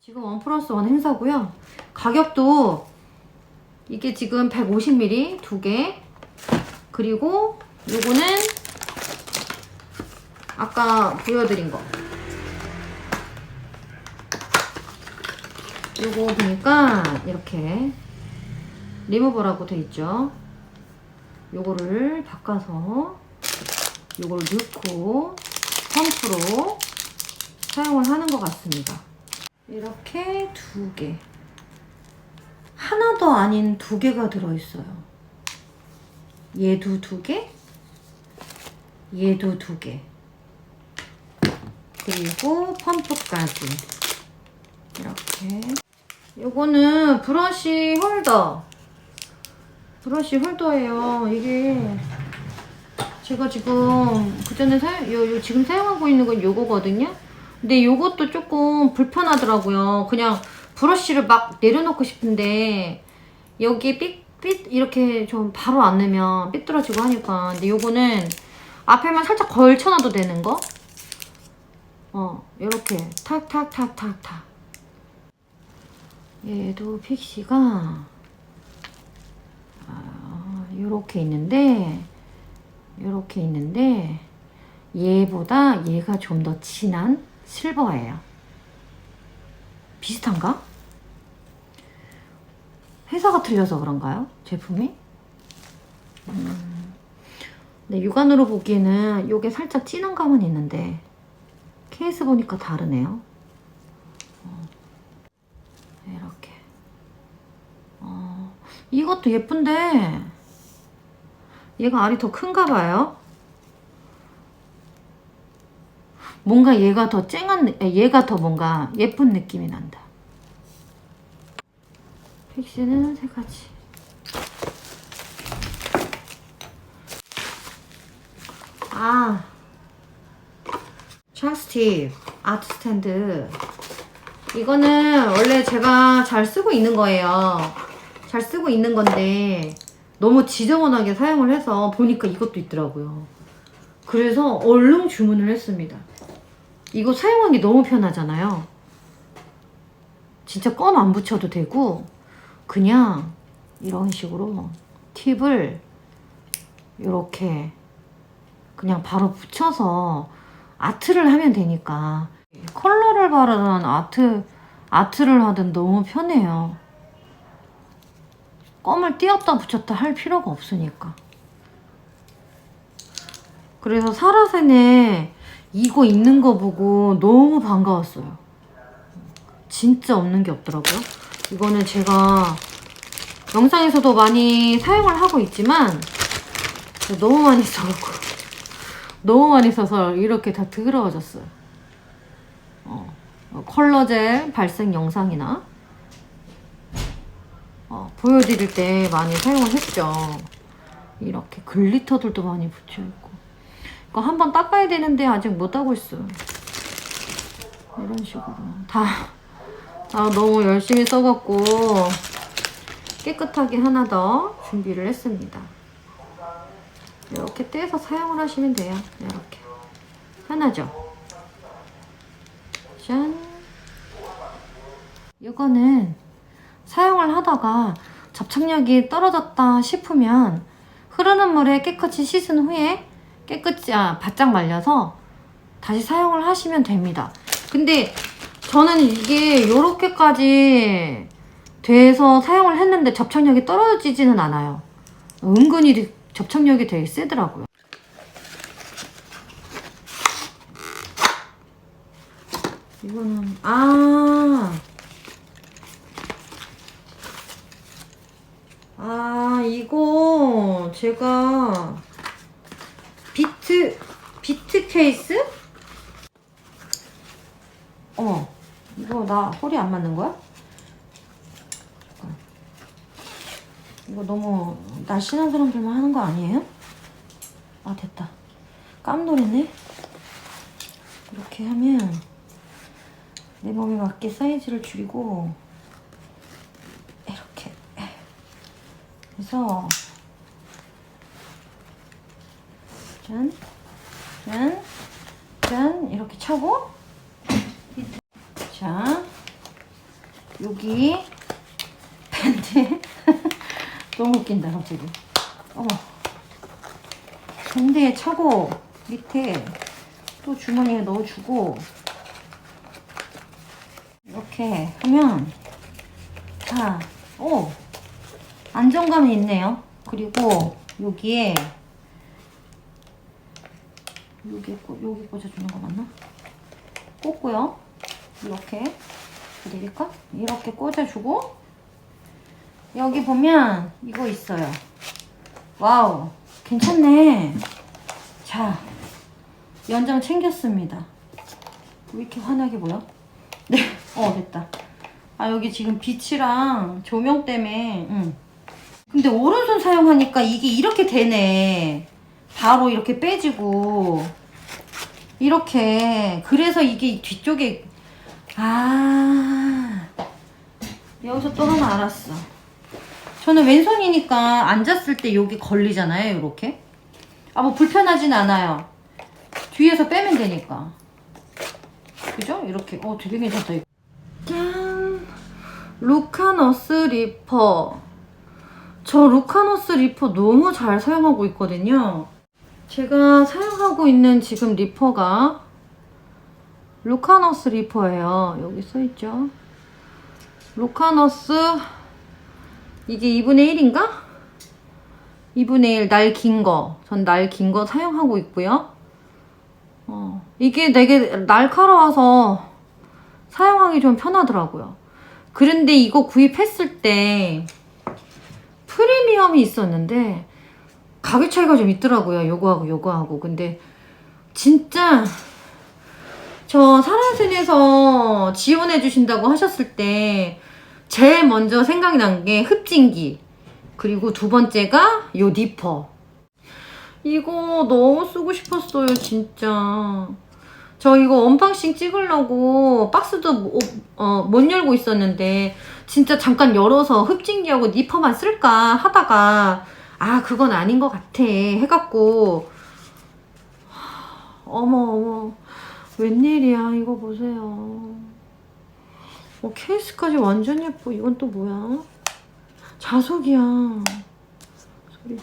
지금 원 플러스 원 행사고요. 가격도 이게 지금 150ml 두 개. 그리고 요거는 아까 보여드린 거. 요거 보니까 이렇게 리무버라고 돼 있죠. 요거를 바꿔서 요걸 넣고 펌프로 사용을 하는 것 같습니다. 이렇게 두 개. 하나도 아닌 두 개가 들어있어요. 얘도 두 개, 얘도 두 개. 그리고 펌프까지. 이렇게. 요거는 브러쉬 홀더. 브러쉬 홀더예요. 이게 제가 지금 그 전에 사용, 요, 요 지금 사용하고 있는 건 요거거든요. 근데 요것도 조금 불편하더라고요. 그냥 브러쉬를 막 내려놓고 싶은데 여기 삑삑 이렇게 좀 바로 안 넣으면 삐뚤어지고 하니까. 근데 요거는 앞에만 살짝 걸쳐놔도 되는 거. 어, 요렇게 탁탁탁탁탁. 얘도 픽시가 아, 요렇게 있는데 요렇게 있는데 얘보다 얘가 좀 더 진한 실버예요. 비슷한가? 회사가 틀려서 그런가요? 제품이? 음. 근데 육안으로 보기에는 요게 살짝 진한 감은 있는데 케이스 보니까 다르네요. 어. 이렇게. 어, 이것도 예쁜데 얘가 알이 더 큰가 봐요. 뭔가 얘가 더 쨍한, 얘가 더 뭔가 예쁜 느낌이 난다. 픽시는 세 가지. 아, 찰스팁 아트 스탠드. 이거는 원래 제가 잘 쓰고 있는 거예요. 잘 쓰고 있는 건데 너무 지저분하게 사용을 해서 보니까 이것도 있더라고요. 그래서 얼른 주문을 했습니다. 이거 사용하기 너무 편하잖아요. 진짜 껌 안 붙여도 되고 그냥 이런 식으로 팁을 이렇게 그냥 바로 붙여서 아트를 하면 되니까 컬러를 바르든 아트 아트를 하든 너무 편해요. 껌을 띄었다 붙였다 할 필요가 없으니까. 그래서 사라센에 이거 있는 거 보고 너무 반가웠어요. 진짜 없는 게 없더라고요. 이거는 제가 영상에서도 많이 사용을 하고 있지만 너무 많이 써갖고 너무 많이 써서 이렇게 다 더러워졌어요. 어, 어, 컬러젤 발색 영상이나 어, 보여드릴 때 많이 사용을 했죠. 이렇게 글리터들도 많이 붙여있고 이거 한번 닦아야 되는데 아직 못 하고 있어요. 이런 식으로 다 아, 너무 열심히 써갖고 깨끗하게 하나 더 준비를 했습니다. 이렇게 떼서 사용을 하시면 돼요. 이렇게 편하죠? 짠. 이거는 사용을 하다가 접착력이 떨어졌다 싶으면 흐르는 물에 깨끗이 씻은 후에 깨끗이 아, 바짝 말려서 다시 사용을 하시면 됩니다. 근데 저는 이게 이렇게까지 돼서 사용을 했는데 접착력이 떨어지지는 않아요. 은근히 접착력이 되게 세더라고요. 이거는 아. 아, 이거 제가 비트 비트 케이스? 어머, 이거 나 허리 안 맞는 거야? 이거 너무 날씬한 사람들만 하는 거 아니에요? 아 됐다 깜놀이네 이렇게 하면 내 몸에 맞게 사이즈를 줄이고 이렇게 해서 짠 짠, 짠 이렇게 차고. 자 여기 밴드 너무 웃긴다 갑자기. 어머. 밴드에 차고 밑에 또 주머니에 넣어주고. 이렇게 하면 자, 오. 안정감이 있네요. 그리고 여기에 여기 꽂- 여기 꽂아주는 거 맞나? 꽂고요. 이렇게 내릴까? 이렇게 꽂아주고 여기 보면 이거 있어요. 와우, 괜찮네. 자, 연장 챙겼습니다. 왜 이렇게 환하게 보여? 네, 어 됐다. 아 여기 지금 빛이랑 조명 때문에. 응. 근데 오른손 사용하니까 이게 이렇게 되네. 바로 이렇게 빼지고 이렇게 그래서 이게 뒤쪽에 아 여기서 또 하나 알았어. 저는 왼손이니까 앉았을 때 여기 걸리잖아요, 이렇게. 아 뭐 불편하진 않아요. 뒤에서 빼면 되니까. 그죠? 이렇게. 어, 되게 괜찮다. 이거. 짠! 루카너스 리퍼. 저 루카너스 리퍼 너무 잘 사용하고 있거든요. 제가 사용하고 있는 지금 리퍼가 루카너스 리퍼예요. 여기 써있죠. 루카너스 이게 2분의 1인가? 2분의 1 날 긴 거. 전 날 긴 거 사용하고 있고요. 어, 이게 되게 날카로워서 사용하기 좀 편하더라고요. 그런데 이거 구입했을 때 프리미엄이 있었는데 가격 차이가 좀 있더라고요. 요거하고 요거하고. 근데 진짜 저 사라진에서 지원해 주신다고 하셨을 때 제일 먼저 생각이 난게 흡진기 그리고 두 번째가 요 니퍼 이거 너무 쓰고 싶었어요 진짜 저 이거 언박싱 찍으려고 박스도 못, 어, 못 열고 있었는데 진짜 잠깐 열어서 흡진기하고 니퍼만 쓸까 하다가 아 그건 아닌 것 같아. 해갖고. 어머 어머. 웬일이야. 이거 보세요. 어, 케이스까지 완전 예뻐. 이건 또 뭐야? 자석이야. 소리.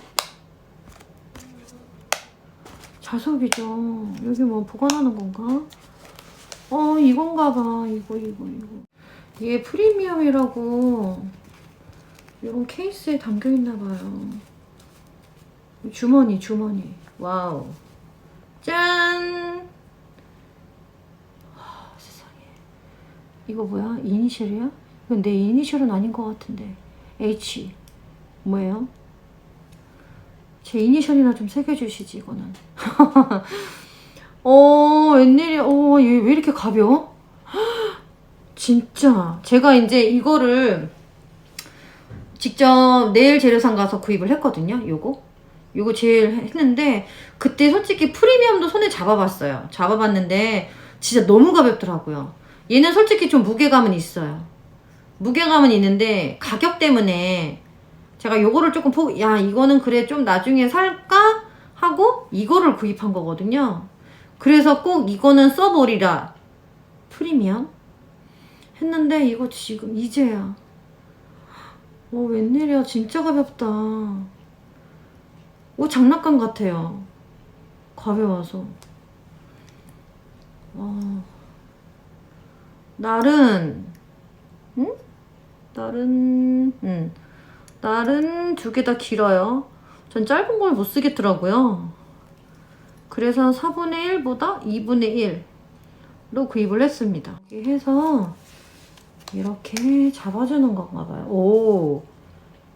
자석이죠. 여기 뭐 보관하는 건가? 어 이건가 봐. 이거 이거 이거. 이게 프리미엄이라고 이런 케이스에 담겨 있나 봐요 주머니 주머니. 와우. 짠! 아, 세상에. 이거 뭐야? 이니셜이야? 이건 내 이니셜은 아닌 것 같은데. H. 뭐예요? 제 이니셜이나 좀 새겨주시지 이거는. 어 웬일이야. 어얘 왜 이렇게 가벼워? 진짜. 제가 이제 이거를 직접 네일 재료상 가서 구입을 했거든요 요거 요거 제일 했는데 그때 솔직히 프리미엄도 손에 잡아봤어요. 잡아봤는데 진짜 너무 가볍더라고요. 얘는 솔직히 좀 무게감은 있어요. 무게감은 있는데 가격 때문에 제가 요거를 조금 보고 야 이거는 그래 좀 나중에 살까? 하고 이거를 구입한 거거든요. 그래서 꼭 이거는 써보리라. 프리미엄? 했는데 이거 지금 이제야. 어 웬일이야. 진짜 가볍다 오 장난감 같아요. 가벼워서. 어 날은 응? 날은 응. 날은 두 개 다 길어요. 전 짧은 걸 못 쓰겠더라고요. 그래서 4분의 1보다 2분의 1로 구입을 했습니다. 이렇게 해서 이렇게 잡아주는 건가 봐요. 오.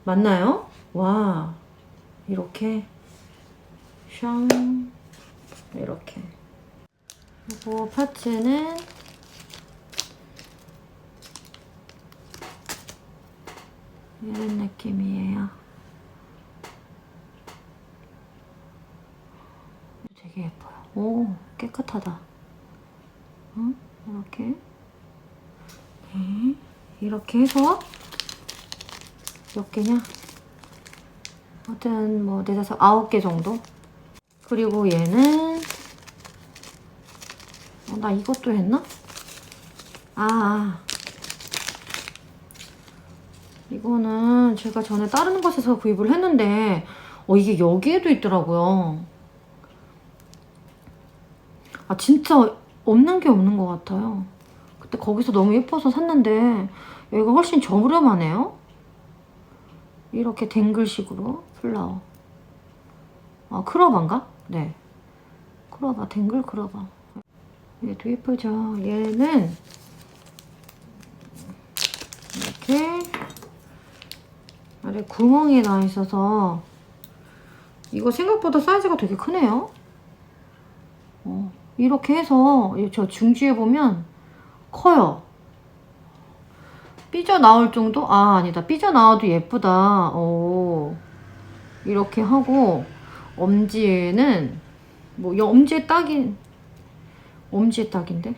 맞나요? 와 이렇게. 샹. 이렇게. 그리고 파츠는 이런 느낌이에요. 되게 예뻐요. 오 깨끗하다. 응? 이렇게. 네. 이렇게 해서 몇 개냐? 아무튼 뭐 네다섯 아홉 개 정도. 그리고 얘는 나 이것도 했나? 아, 아. 이거는 제가 전에 다른 곳에서 구입을 했는데, 어, 이게 여기에도 있더라고요. 아, 진짜 없는 게 없는 것 같아요. 그때 거기서 너무 예뻐서 샀는데, 여기가 훨씬 저렴하네요. 이렇게 댕글식으로 플라워. 아, 크로바인가? 네. 크로바, 댕글 크로바. 얘도 예쁘죠? 얘는 이렇게 아래 구멍이 나 있어서 이거 생각보다 사이즈가 되게 크네요. 어, 이렇게 해서 이저 중지에 보면 커요. 삐져 나올 정도? 아 아니다. 삐져 나와도 예쁘다. 오 이렇게 하고 엄지에는 뭐이 엄지에 딱인 엄지에 딱인데?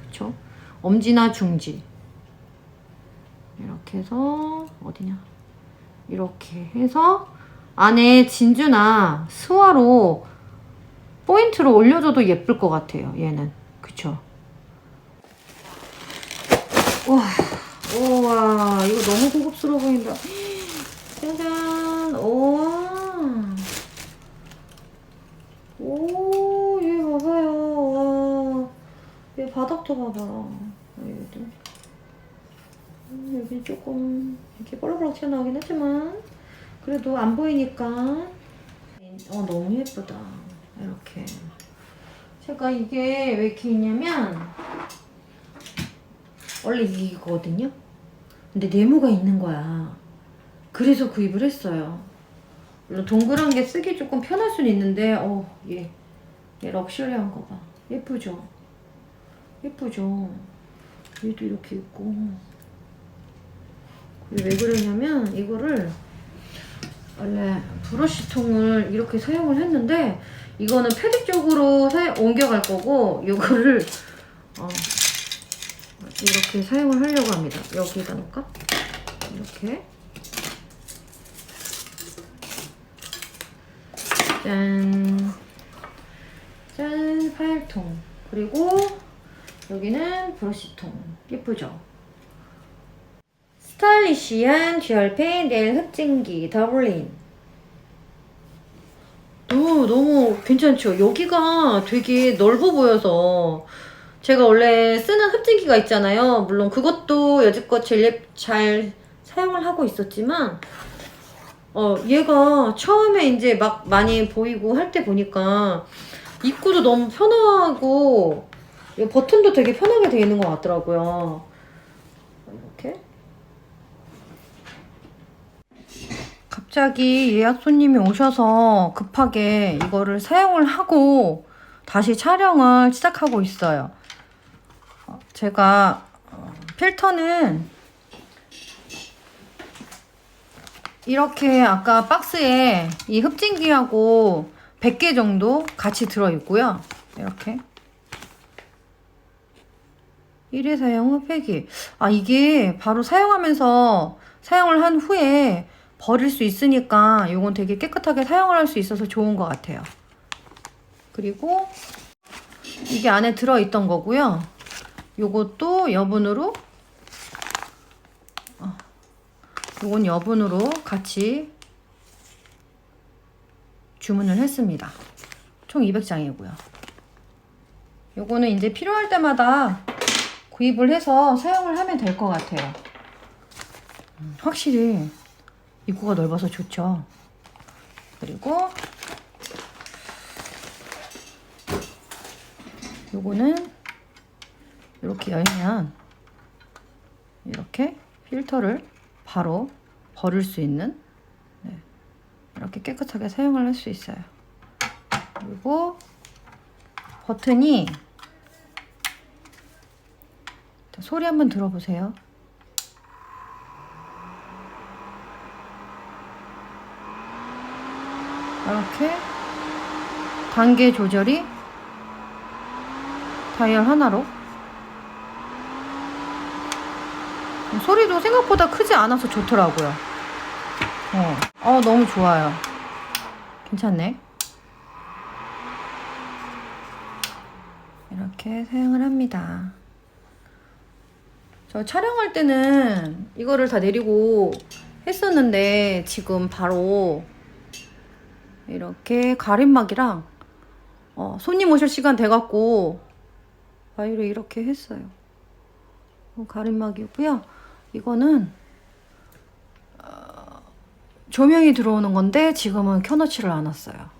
그쵸? 엄지나 중지. 이렇게 해서 어디냐? 이렇게 해서 안에 진주나 스와로 포인트를 올려줘도 예쁠 것 같아요 얘는. 그쵸? 와 우와 이거 너무 고급스러워 보인다 짜잔 우와 오, 얘 봐봐요. 와. 얘 바닥도 봐봐. 여기도. 음, 여기 조금 이렇게 볼록볼록 튀어나오긴 했지만, 그래도 안 보이니까. 어, 너무 예쁘다. 이렇게. 제가 이게 왜 이렇게 있냐면, 원래 이거거든요? 근데 네모가 있는 거야. 그래서 구입을 했어요. 동그란 게 쓰기 조금 편할 수는 있는데 어, 얘, 얘 럭셔리한 거 봐. 예쁘죠? 예쁘죠? 얘도 이렇게 있고 왜 그러냐면 이거를 원래 브러쉬통을 이렇게 사용을 했는데 이거는 패드 쪽으로 사- 옮겨갈 거고 이거를 어, 이렇게 사용을 하려고 합니다. 여기다 놓을까? 이렇게 짠. 짠, 파일통. 그리고 여기는 브러쉬통. 예쁘죠? 스타일리시한 듀얼펜 네일 흡진기 더블린. 너무 너무 괜찮죠? 여기가 되게 넓어 보여서 제가 원래 쓰는 흡진기가 있잖아요. 물론 그것도 여지껏 제일 예- 잘 사용을 하고 있었지만 어, 얘가 처음에 이제 막 많이 보이고 할 때 보니까 입구도 너무 편하고 이 버튼도 되게 편하게 되어 있는 것 같더라고요. 이렇게. 갑자기 예약 손님이 오셔서 급하게 이거를 사용을 하고 다시 촬영을 시작하고 있어요. 어, 제가 어, 필터는 이렇게 아까 박스에 이 흡진기하고 100개 정도 같이 들어있고요. 이렇게. 1회 사용 후 폐기. 아, 이게 바로 사용하면서 사용을 한 후에 버릴 수 있으니까 이건 되게 깨끗하게 사용을 할 수 있어서 좋은 것 같아요. 그리고 이게 안에 들어있던 거고요. 요것도 여분으로 요건 여분으로 같이 주문을 했습니다. 총 200장이고요. 요거는 이제 필요할 때마다 구입을 해서 사용을 하면 될 것 같아요. 음, 확실히 입구가 넓어서 좋죠. 그리고 요거는 이렇게 열면 이렇게 필터를 바로 버릴 수 있는 네, 이렇게 깨끗하게 사용을 할 수 있어요. 그리고 버튼이 자, 소리 한번 들어보세요. 이렇게 단계 조절이 다이얼 하나로 소리도 생각보다 크지 않아서 좋더라고요. 어, 어 너무 좋아요. 괜찮네. 이렇게 사용을 합니다. 저 촬영할 때는 이거를 다 내리고 했었는데 지금 바로 이렇게 가림막이랑 어, 손님 오실 시간 돼갖고 바위를 이렇게 했어요. 어, 가림막이고요. 이거는 어, 조명이 들어오는 건데 지금은 켜놓지를 않았어요.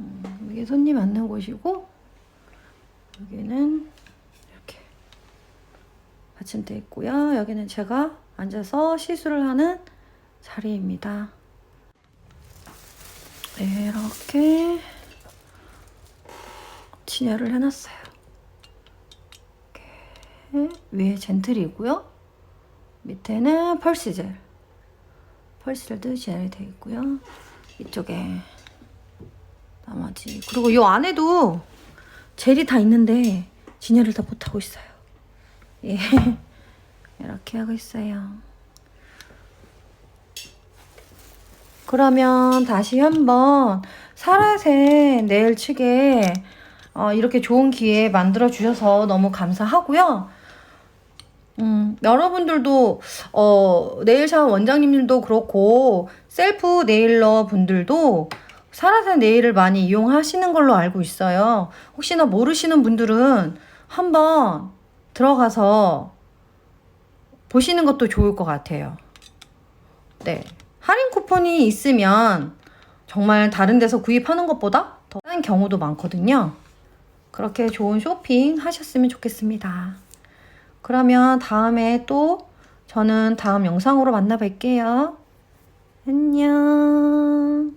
음, 이게 손님 앉는 곳이고 여기는 이렇게 받침대 있고요. 여기는 제가 앉아서 시술을 하는 자리입니다. 이렇게 진열을 해놨어요. 이렇게 위에 젠틀이고요. 밑에는 펄시젤. 펄시젤도 진열이 되어 있고요. 이쪽에 나머지 그리고 이 안에도 젤이 다 있는데 진열을 다 못하고 있어요. 예. 이렇게 하고 있어요. 그러면 다시 한번 사라세 네일 측에 어, 이렇게 좋은 기회 만들어 주셔서 너무 감사하고요. 음, 여러분들도 어, 네일샵 원장님들도 그렇고 셀프 네일러 분들도 사라세 네일을 많이 이용하시는 걸로 알고 있어요. 혹시나 모르시는 분들은 한번 들어가서 보시는 것도 좋을 것 같아요. 네. 할인 쿠폰이 있으면 정말 다른 데서 구입하는 것보다 더 싼 경우도 많거든요. 그렇게 좋은 쇼핑 하셨으면 좋겠습니다. 그러면 다음에 또 저는 다음 영상으로 만나 뵐게요. 안녕.